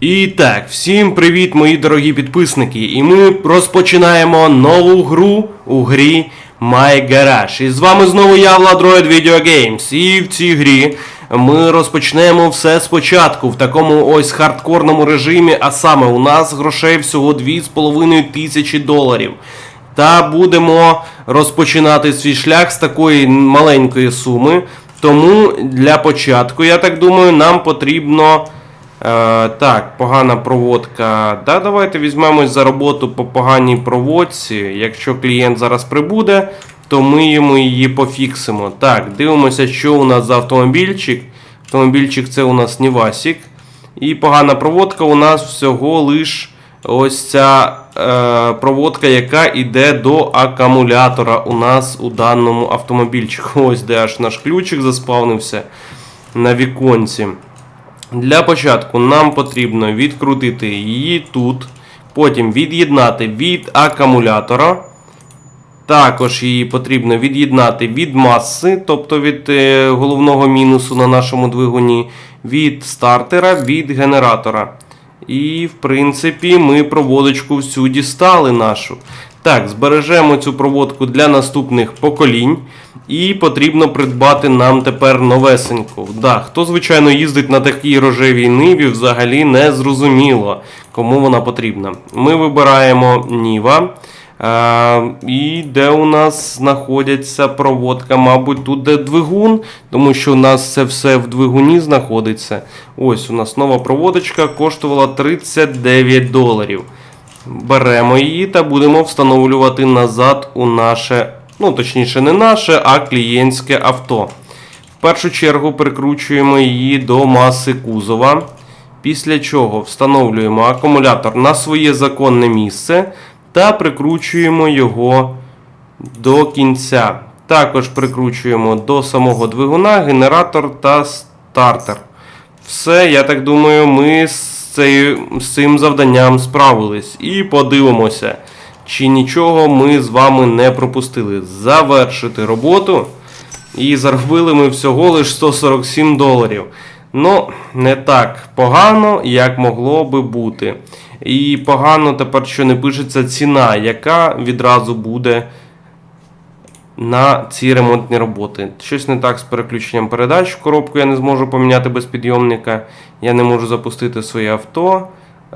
І так, всім привіт, мої дорогі підписники. І ми розпочинаємо нову гру у грі My Garage. І з вами знову я, Владроїд Video Games. І в цій грі ми розпочнемо все спочатку в такому ось хардкорному режимі, а саме у нас грошей всього 2,5 тисячі доларів. Та будемо розпочинати свій шлях з такої маленької суми. Тому для початку, я так думаю, нам потрібно. Е, так, погана проводка. Да, давайте візьмемось за роботу по поганій проводці. Якщо клієнт зараз прибуде, то ми йому її пофіксимо. Так, дивимося, що у нас за автомобільчик. Автомобільчик це у нас Нівасік. І погана проводка у нас всього лиш ось ця е, проводка, яка йде до акумулятора у нас у даному автомобільчику. Ось де аж наш ключик заспавнився на віконці. Для початку нам потрібно відкрутити її тут, потім від'єднати від акумулятора. Також її потрібно від'єднати від маси, тобто від е, головного мінусу на нашому двигуні, від стартера, від генератора. І, в принципі, ми проводочку всю дістали нашу. Так, збережемо цю проводку для наступних поколінь. І потрібно придбати нам тепер новесеньку. Да, хто, звичайно, їздить на такій рожевій ниві, взагалі не зрозуміло, кому вона потрібна. Ми вибираємо Ніва. Е, і де у нас знаходиться проводка, мабуть, тут де двигун, тому що у нас це все в двигуні знаходиться. Ось у нас нова проводочка коштувала 39 доларів. Беремо її та будемо встановлювати назад у наше, ну точніше, не наше, а клієнтське авто. В першу чергу прикручуємо її до маси кузова. Після чого встановлюємо акумулятор на своє законне місце та прикручуємо його до кінця. Також прикручуємо до самого двигуна генератор та стартер. Все, я так думаю, ми з, цею, з цим завданням справились. І подивимося, чи нічого ми з вами не пропустили. Завершити роботу. І заробили ми всього лиш 147 доларів. Ну, не так погано, як могло би бути. І погано тепер, що не пишеться ціна, яка відразу буде на ці ремонтні роботи. Щось не так з переключенням передач. Коробку я не зможу поміняти без підйомника. Я не можу запустити своє авто,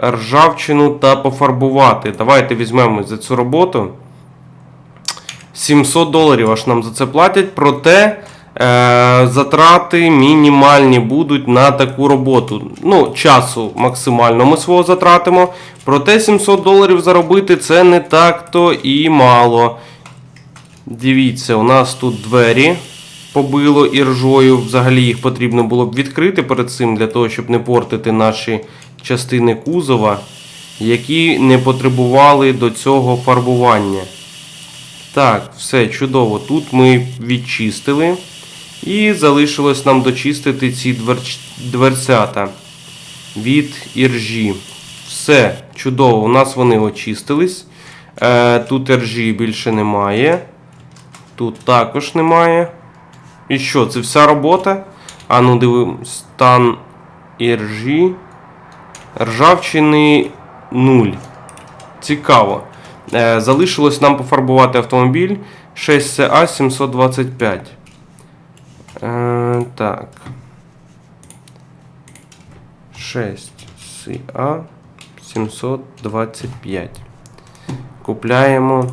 ржавчину та пофарбувати. Давайте візьмемо за цю роботу. 700 доларів аж нам за це платять, проте е, затрати мінімальні будуть на таку роботу. Ну, часу максимально ми свого затратимо. Проте 700 доларів заробити це не так-то і мало. Дивіться, у нас тут двері побило іржою. Взагалі їх потрібно було б відкрити перед цим, для того, щоб не портити наші частини кузова, які не потребували до цього фарбування. Так, все чудово. Тут ми відчистили. І залишилось нам дочистити ці дверч... дверцята від іржі. Все, чудово, у нас вони очистились. Е, тут іржі більше немає. Тут також немає. І що, це вся робота? А ну дивимось, стан іржі. Ржавчини 0. Цікаво. Е, залишилось нам пофарбувати автомобіль 6CA 725. Е, так. 6CA 725. Купляємо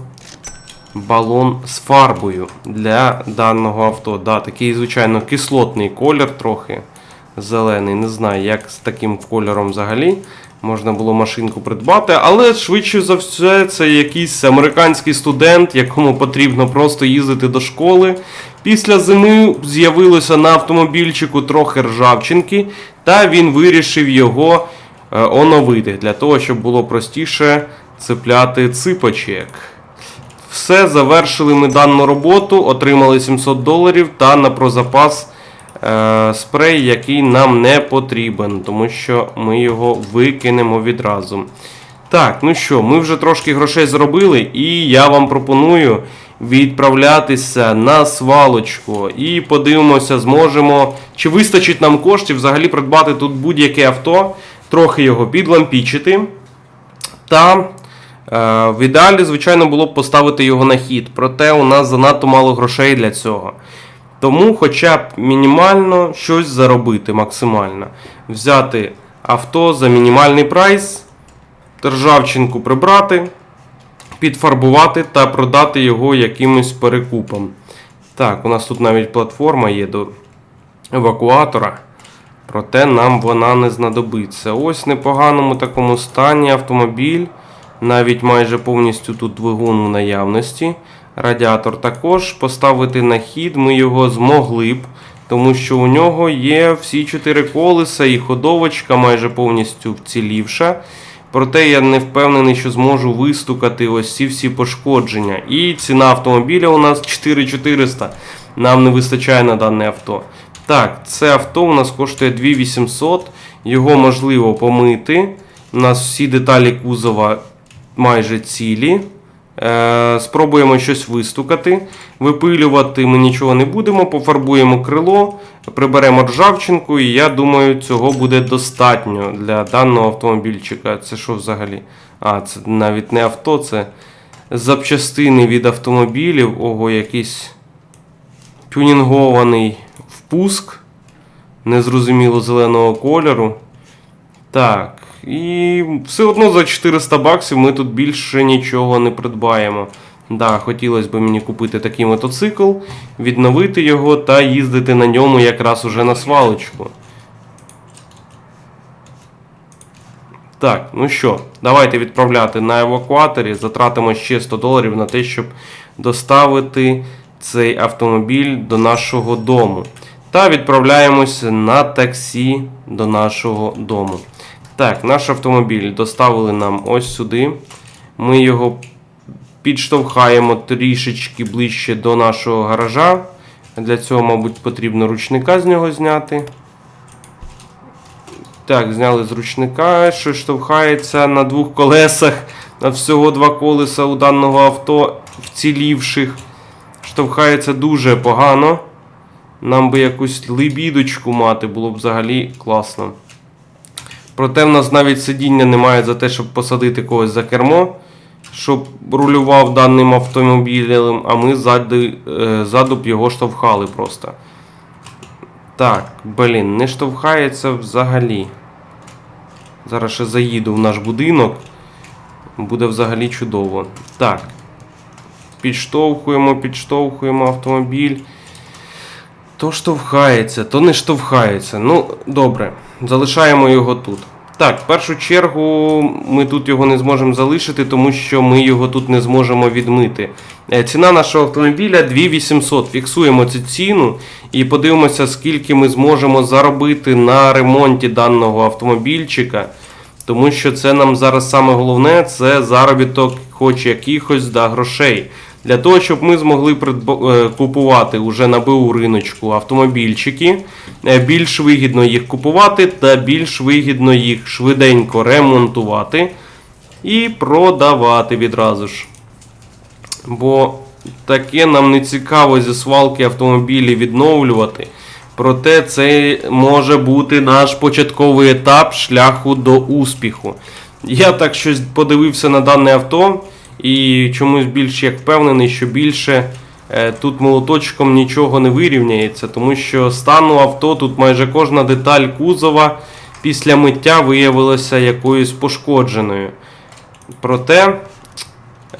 балон з фарбою для даного авто. Да, такий, звичайно, кислотний колір трохи зелений. Не знаю, як з таким кольором взагалі можна було машинку придбати, але швидше за все, це якийсь американський студент, якому потрібно просто їздити до школи. Після зими з'явилося на автомобільчику трохи ржавчинки, та він вирішив його е, оновити для того, щоб було простіше цепляти ципочек. Все, завершили ми дану роботу, отримали 700 доларів та на прозапас е, спрей, який нам не потрібен, тому що ми його викинемо відразу. Так, ну що, ми вже трошки грошей зробили, і я вам пропоную відправлятися на свалочку. І подивимося, зможемо, чи вистачить нам коштів взагалі придбати тут будь-яке авто. трохи його підлампічити. Та в ідеалі, звичайно, було б поставити його на хід. Проте у нас занадто мало грошей для цього. Тому хоча б мінімально щось заробити максимально. Взяти авто за мінімальний прайс, ржавчинку прибрати, підфарбувати та продати його якимось перекупом. Так, у нас тут навіть платформа є до евакуатора. Проте нам вона не знадобиться. Ось в непоганому такому стані автомобіль. Навіть майже повністю тут двигун в наявності. Радіатор також поставити на хід ми його змогли б, тому що у нього є всі чотири колеса і ходовочка майже повністю вцілівша. Проте я не впевнений, що зможу вистукати ось ці всі пошкодження. І ціна автомобіля у нас 4400. Нам не вистачає на дане авто. Так, це авто у нас коштує 2800. Його можливо помити. У нас всі деталі кузова майже цілі. Е, спробуємо щось вистукати. Випилювати ми нічого не будемо, пофарбуємо крило, приберемо ржавчинку, і я думаю, цього буде достатньо для даного автомобільчика. Це що взагалі? А, це навіть не авто, це запчастини від автомобілів. Ого, якийсь тюнінгований впуск незрозуміло зеленого кольору. Так, і все одно за 400 баксів ми тут більше нічого не придбаємо. Да, хотілося б мені купити такий мотоцикл, відновити його та їздити на ньому якраз уже на свалочку. Так, ну що, давайте відправляти на евакуаторі. Затратимо ще 100 доларів на те, щоб доставити цей автомобіль до нашого дому. Та відправляємося на таксі до нашого дому. Так, наш автомобіль доставили нам ось сюди. Ми його підштовхаємо трішечки ближче до нашого гаража. Для цього, мабуть, потрібно ручника з нього зняти. Так, зняли з ручника, що штовхається на двох колесах. На всього два колеса у даного авто вцілівших. Штовхається дуже погано. Нам би якусь либідочку мати, було б взагалі класно. Проте в нас навіть сидіння немає за те, щоб посадити когось за кермо, щоб рулював даним автомобілем, а ми ззаду, е, ззаду б його штовхали просто. Так, блін, не штовхається взагалі. Зараз ще заїду в наш будинок. Буде взагалі чудово. Так. Підштовхуємо, підштовхуємо автомобіль. То штовхається, то не штовхається. Ну, добре, залишаємо його тут. Так, в першу чергу ми тут його не зможемо залишити, тому що ми його тут не зможемо відмити. Е, Ціна нашого автомобіля 2800. Фіксуємо цю ціну і подивимося, скільки ми зможемо заробити на ремонті даного автомобільчика. Тому що це нам зараз саме головне це заробіток хоч якихось да, грошей. Для того, щоб ми змогли е, купувати уже на БУ риночку автомобільчики, е, більш вигідно їх купувати та більш вигідно їх швиденько ремонтувати і продавати відразу ж. Бо таке нам не цікаво зі свалки автомобілі відновлювати. Проте це може бути наш початковий етап шляху до успіху. Я так щось подивився на дане авто і чомусь більш як впевнений, що більше е, тут молоточком нічого не вирівняється, тому що стану авто тут майже кожна деталь кузова після миття виявилася якоюсь пошкодженою. Проте.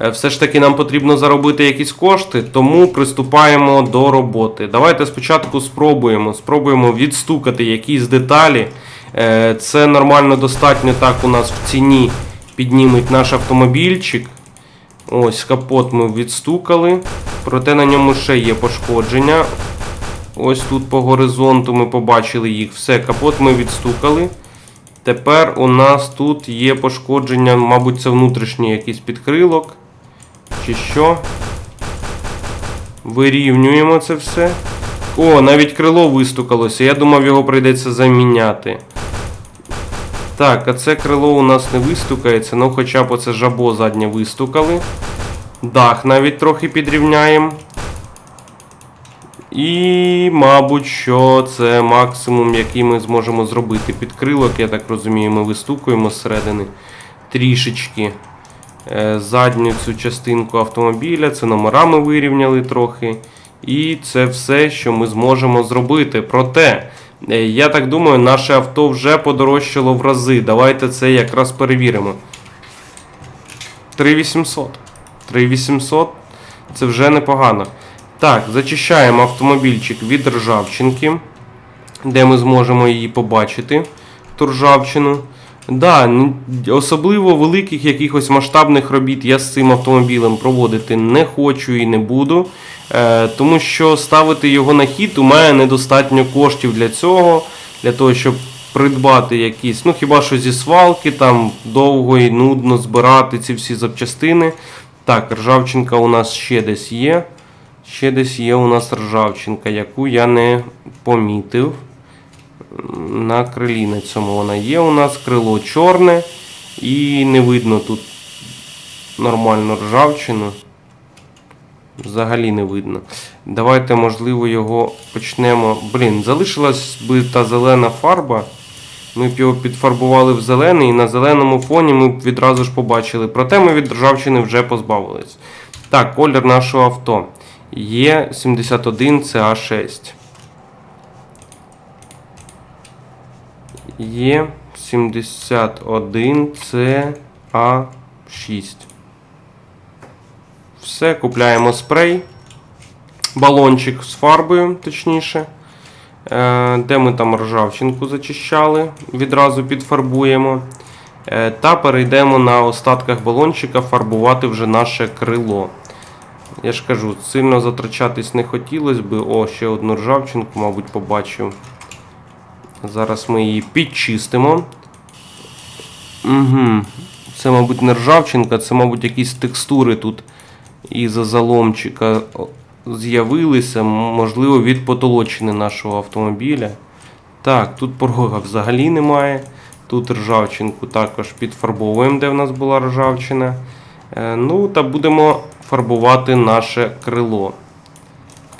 Е, Все ж таки нам потрібно заробити якісь кошти, тому приступаємо до роботи. Давайте спочатку спробуємо. Спробуємо відстукати якісь деталі. Е, Це нормально достатньо так у нас в ціні підніметь наш автомобільчик. Ось капот ми відстукали, проте на ньому ще є пошкодження. Ось тут по горизонту ми побачили їх. Все, капот ми відстукали. Тепер у нас тут є пошкодження, мабуть, це внутрішній якийсь підкрилок. Чи що? Вирівнюємо це все. О, навіть крило вистукалося. Я думав, його прийдеться заміняти. Так, а це крило у нас не вистукається, ну хоча б оце жабо заднє вистукали. Дах навіть трохи підрівняємо. І, мабуть, що це максимум, який ми зможемо зробити. Підкрилок, я так розумію, ми вистукуємо зсередини трішечки е, задню цю частинку автомобіля. Це номера ми вирівняли трохи. І це все, що ми зможемо зробити. Проте, я так думаю, наше авто вже подорожчало в рази. Давайте це якраз перевіримо. 3800. 3800 це вже непогано. Так, зачищаємо автомобільчик від ржавчинки, де ми зможемо її побачити, ту ржавчину. Да, особливо великих якихось масштабних робіт я з цим автомобілем проводити не хочу і не буду. Е, тому що ставити його на хід у мене недостатньо коштів для цього, для того, щоб придбати якісь, ну хіба що зі свалки, там довго і нудно збирати ці всі запчастини. Так, ржавчинка у нас ще десь є. Ще десь є у нас ржавчинка, яку я не помітив. На крилі на цьому вона є. У нас крило чорне і не видно тут нормальну ржавчину. Взагалі не видно. Давайте, можливо, його почнемо. Блін, залишилась би та зелена фарба. Ми б його підфарбували в зелений, і на зеленому фоні ми б відразу ж побачили. Проте ми від ржавчини вже позбавились. Так, колір нашого авто. Є 71 CA6. Є 71 CA6. Все, купляємо спрей. Балончик з фарбою, точніше. Е, Де ми там ржавчинку зачищали, відразу підфарбуємо. Е, Та перейдемо на остатках балончика фарбувати вже наше крило. Я ж кажу, сильно затрачатись не хотілося би. О, ще одну ржавчинку, мабуть, побачив. Зараз ми її підчистимо. Угу. Це, мабуть, не ржавчинка, це, мабуть, якісь текстури тут із-за заломчика з'явилися, можливо, від потолочини нашого автомобіля. Так, тут порога взагалі немає. Тут ржавчинку також підфарбовуємо, де в нас була ржавчина. Е, Ну, та будемо фарбувати наше крило.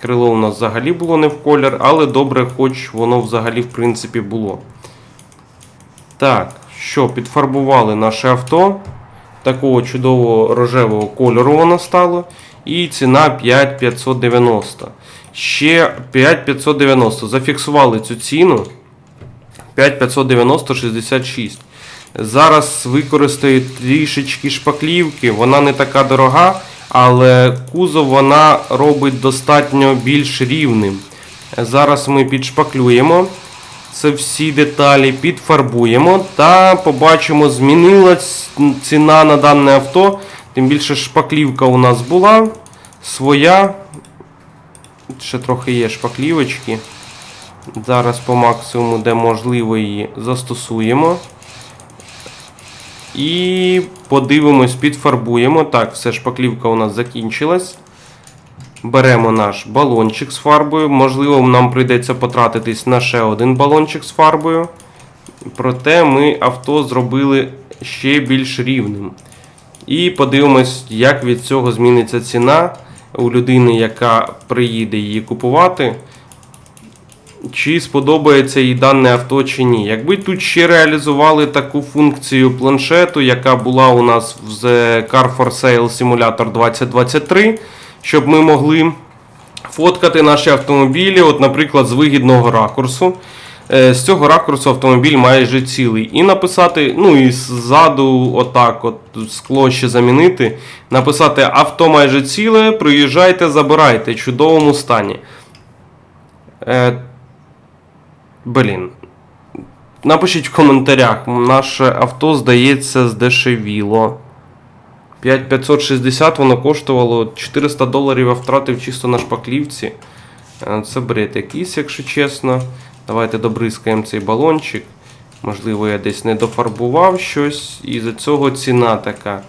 Крило у нас взагалі було не в колір, але добре, хоч воно взагалі, в принципі, було. Так, що, підфарбували наше авто. Такого чудового рожевого кольору воно стало. І ціна 5590. Ще 5590. Зафіксували цю ціну. 5590 66. Зараз використаю трішечки шпаклівки. Вона не така дорога, але кузов вона робить достатньо більш рівним. Зараз ми підшпаклюємо це всі деталі, підфарбуємо та побачимо, змінилась ціна на дане авто. Тим більше шпаклівка у нас була своя. Ще трохи є шпаклівочки. Зараз по максимуму, де можливо, її застосуємо. І подивимось, підфарбуємо. Так, все, шпаклівка у нас закінчилась. Беремо наш балончик з фарбою. Можливо, нам прийдеться потратитись на ще один балончик з фарбою. Проте ми авто зробили ще більш рівним. І подивимось, як від цього зміниться ціна у людини, яка приїде її купувати. Чи сподобається їй дане авто чи ні. Якби тут ще реалізували таку функцію планшету, яка була у нас в Car for Sale Simulator 2023, щоб ми могли фоткати наші автомобілі, от, наприклад, з вигідного ракурсу. Е, З цього ракурсу автомобіль майже цілий. І написати, ну і ззаду, отак, от скло ще замінити. Написати авто майже ціле, приїжджайте, забирайте, в чудовому стані. Блін. Напишіть в коментарях. Наше авто, здається, здешевіло. 5560 воно коштувало 400 доларів я втратив чисто на шпаклівці. Е, Це бред якийсь, якщо чесно. Давайте добризкаємо цей балончик. Можливо, я десь не дофарбував щось, і за цього ціна така.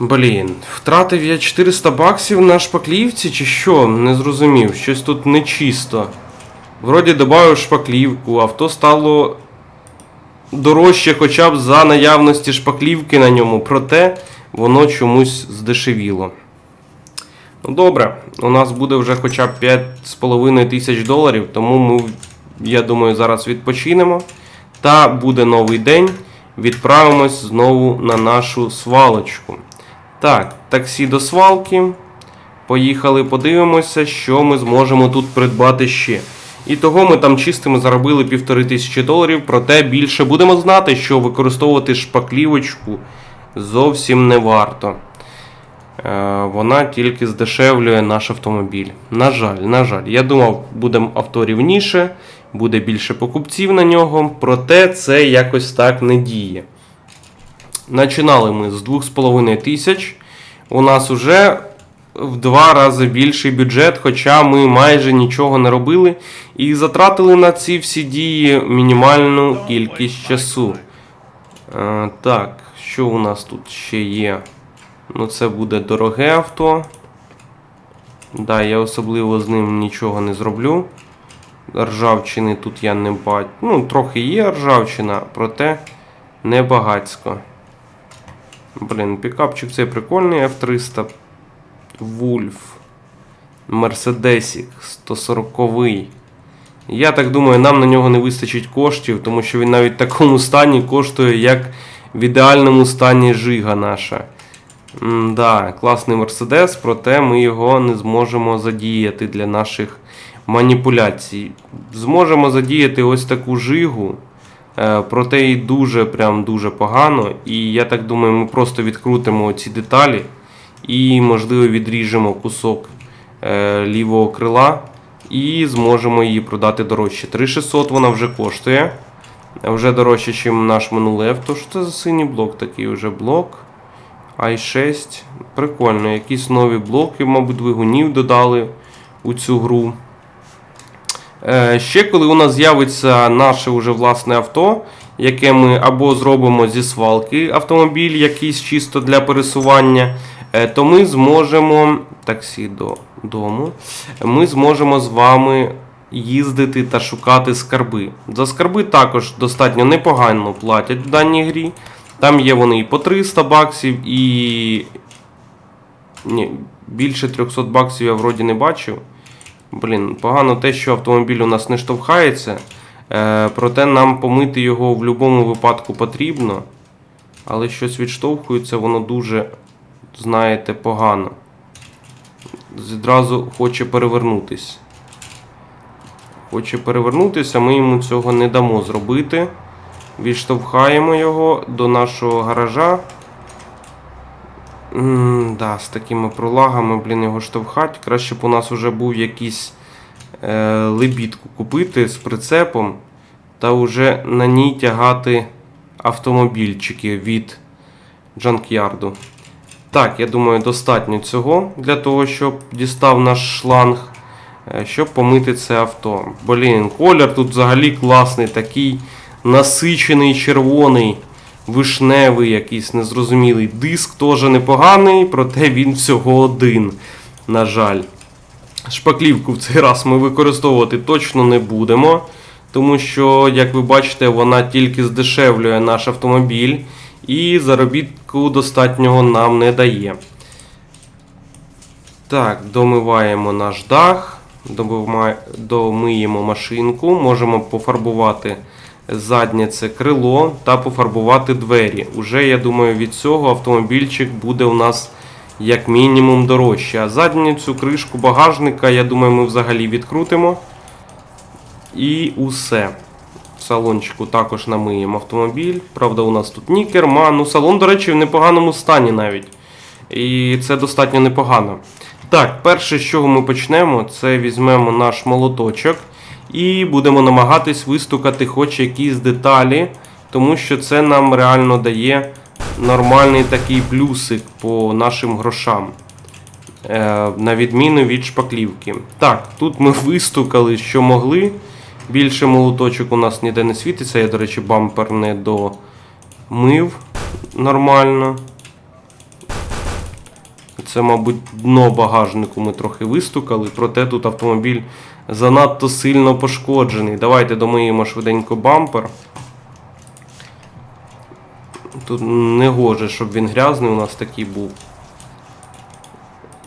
Блін, втратив я 400 баксів на шпаклівці чи що? Не зрозумів. Щось тут нечисто. Вроді додав шпаклівку, авто стало дорожче хоча б за наявності шпаклівки на ньому, проте воно чомусь здешевіло. Ну добре, у нас буде вже хоча б 5,5 тисяч доларів, тому ми, я думаю, зараз відпочинемо. Та буде новий день. Відправимось знову на нашу свалочку. Так, таксі до свалки. Поїхали, подивимося, що ми зможемо тут придбати ще. І того ми там чистими заробили півтори тисячі доларів, проте більше будемо знати, що використовувати шпаклівочку зовсім не варто. Е, Вона тільки здешевлює наш автомобіль. На жаль, на жаль, я думав, буде авто рівніше, буде більше покупців на нього, проте це якось так не діє. Начинали ми з 2,5 тисяч. У нас вже в два рази більший бюджет, хоча ми майже нічого не робили і затратили на ці всі дії мінімальну кількість часу. Е, так, що у нас тут ще є? Ну, це буде дороге авто. Да, я особливо з ним нічого не зроблю. Ржавчини тут я не бачу. Ну, трохи є ржавчина, проте не багацько. Блін, пікапчик цей прикольний F300. Вульф. Мерседесік 140. Я так думаю, нам на нього не вистачить коштів, тому що він навіть в такому стані коштує, як в ідеальному стані жига наша. Да, класний Мерседес, проте ми його не зможемо задіяти для наших маніпуляцій. Зможемо задіяти ось таку жигу, е, проте і дуже прям дуже погано. І я так думаю, ми просто відкрутимо ці деталі і, можливо, відріжемо кусок е, лівого крила і зможемо її продати дорожче. 3600 вона вже коштує. Вже дорожче, ніж наш минулий авто. Що це за синій блок такий вже блок? i6. Прикольно, якісь нові блоки, мабуть, двигунів додали у цю гру. Е, ще коли у нас з'явиться наше уже власне авто, яке ми або зробимо зі свалки автомобіль, якийсь чисто для пересування, то ми зможемо таксі до дому, ми зможемо з вами їздити та шукати скарби. За скарби також достатньо непогано платять в даній грі. Там є вони і по 300 баксів, і. Ні, більше 300 баксів я вроді не бачив. Блін, погано те, що автомобіль у нас не штовхається. Е, проте нам помити його в будь-якому випадку потрібно. Але щось відштовхується, воно дуже, знаєте, погано. Відразу хоче перевернутись. Хоче перевернутися, ми йому цього не дамо зробити. Відштовхаємо його до нашого гаража. М, да, з такими пролагами, блін, його штовхать. Краще б у нас вже був якийсь е, лебідку купити з прицепом та вже на ній тягати автомобільчики від джанкярду. Так, я думаю, достатньо цього для того, щоб дістав наш шланг, е, щоб помити це авто. Блін, колір тут взагалі класний, такий насичений червоний, вишневий, якийсь незрозумілий. Диск теж непоганий, проте він всього один. На жаль. Шпаклівку в цей раз ми використовувати точно не будемо. Тому що, як ви бачите, вона тільки здешевлює наш автомобіль і заробітку достатнього нам не дає. Так, домиваємо наш дах, домиємо машинку, можемо пофарбувати заднє це крило та пофарбувати двері. Уже, я думаю, від цього автомобільчик буде у нас як мінімум дорожче. А задню цю кришку багажника, я думаю, ми взагалі відкрутимо. І усе. Салончику також намиємо автомобіль. Правда, у нас тут ні керма. Салон, до речі, в непоганому стані навіть. І це достатньо непогано. Так, перше, з чого ми почнемо, це візьмемо наш молоточок і будемо намагатись вистукати хоч якісь деталі, тому що це нам реально дає нормальний такий плюсик по нашим грошам. Е, на відміну від шпаклівки. Так, тут ми вистукали, що могли. Більше молоточок у нас ніде не світиться. Я, до речі, бампер не домив нормально. Це, мабуть, дно багажнику ми трохи вистукали, проте тут автомобіль занадто сильно пошкоджений. Давайте домиємо швиденько бампер. Тут не гоже, щоб він грязний у нас такий був.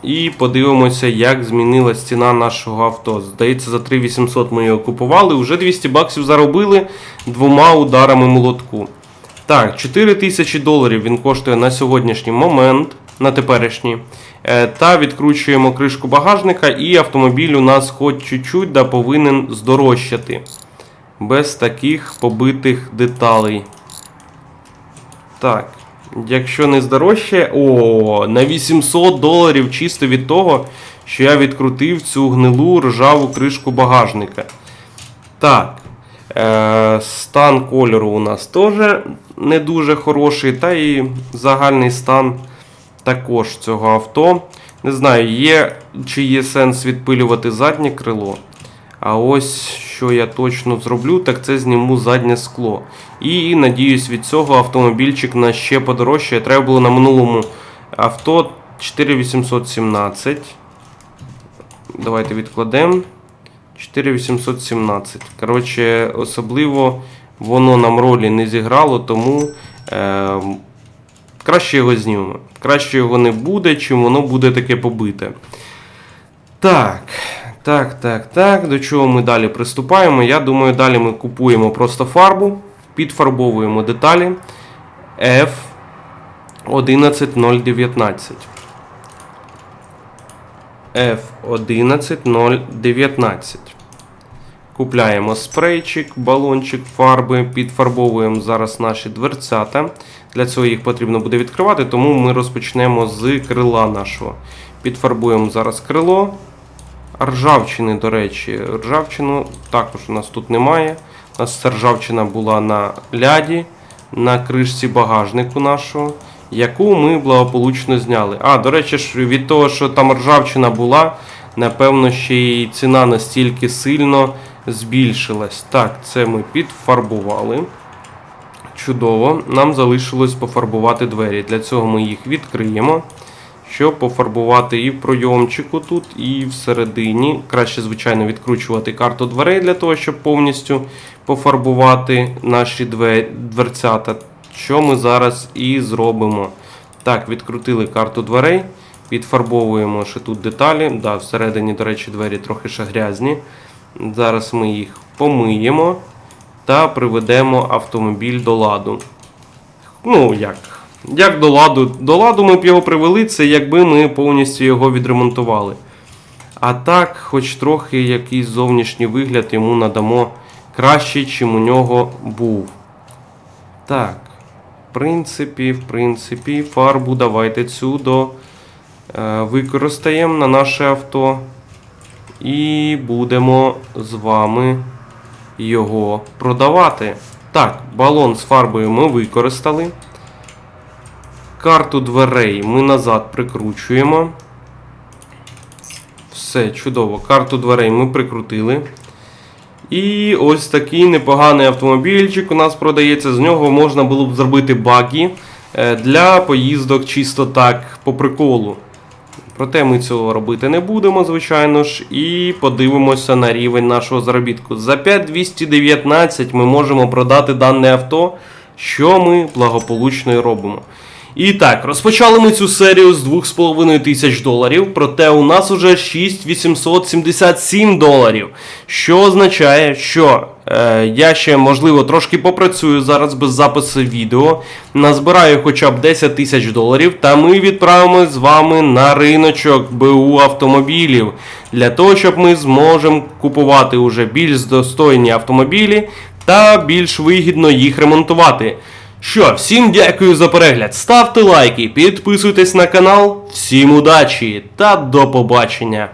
І подивимося, як змінилась ціна нашого авто. Здається, за 3800 ми його купували. Уже 200 баксів заробили двома ударами молотку. Так, 4000 доларів він коштує на сьогоднішній момент, на теперішній. Е, Та відкручуємо кришку багажника, і автомобіль у нас хоч чуть-чуть да повинен здорожчати. Без таких побитих деталей. Так, якщо не здорожчає, о, на 800 доларів чисто від того, що я відкрутив цю гнилу ржаву кришку багажника. Так. Е, стан кольору у нас теж не дуже хороший, та і загальний стан також цього авто. Не знаю, є, чи є сенс відпилювати заднє крило. А ось що я точно зроблю, так це зніму заднє скло. І надіюсь, від цього автомобільчик на ще подорожчає. Треба було на минулому авто 4817. Давайте відкладемо. 4817. Коротше, особливо воно нам ролі не зіграло, тому е, краще його знімемо. Краще його не буде, чим воно буде таке побите. Так, так, так, так. До чого ми далі приступаємо? Я думаю, далі ми купуємо просто фарбу, підфарбовуємо деталі F11019. F11019. Купляємо спрейчик, балончик, фарби, підфарбовуємо зараз наші дверцята. Для цього їх потрібно буде відкривати, тому ми розпочнемо з крила нашого. Підфарбуємо зараз крило. Ржавчини, до речі, ржавчину також у нас тут немає. У нас ржавчина була на ляді, на кришці багажнику нашого, яку ми благополучно зняли. А, до речі, від того, що там ржавчина була, напевно, ще й ціна настільки сильно збільшилась. Так, це ми підфарбували. Чудово. Нам залишилось пофарбувати двері. Для цього ми їх відкриємо. Щоб пофарбувати і в пройомчику тут, і всередині. Краще, звичайно, відкручувати карту дверей для того, щоб повністю пофарбувати наші две- дверцята. Що ми зараз і зробимо. Так, відкрутили карту дверей, підфарбовуємо ще тут деталі. Да, всередині, до речі, двері трохи ще грязні. Зараз ми їх помиємо та приведемо автомобіль до ладу. Ну, як? Як до ладу? До ладу ми б його привели, це якби ми повністю його відремонтували. А так, хоч трохи якийсь зовнішній вигляд йому надамо кращий, чим у нього був. Так. В принципі, в принципі, фарбу давайте цю до, е, використаємо на наше авто. І будемо з вами його продавати. Так, балон з фарбою ми використали. Карту дверей ми назад прикручуємо. Все, чудово. Карту дверей ми прикрутили. І ось такий непоганий автомобільчик у нас продається. З нього можна було б зробити багі е, для поїздок чисто так по приколу. Проте ми цього робити не будемо, звичайно ж, і подивимося на рівень нашого заробітку. За 5219 ми можемо продати дане авто, що ми благополучно і робимо. І так, розпочали ми цю серію з 2,5 тисяч доларів, проте у нас уже 6877 доларів. Що означає, що е, я ще, можливо, трошки попрацюю зараз без запису відео, назбираю хоча б 10 тисяч доларів, та ми відправимо з вами на риночок БУ автомобілів для того, щоб ми зможемо купувати уже більш достойні автомобілі та більш вигідно їх ремонтувати. Що, всім дякую за перегляд. Ставте лайки, підписуйтесь на канал. Всім удачі та до побачення!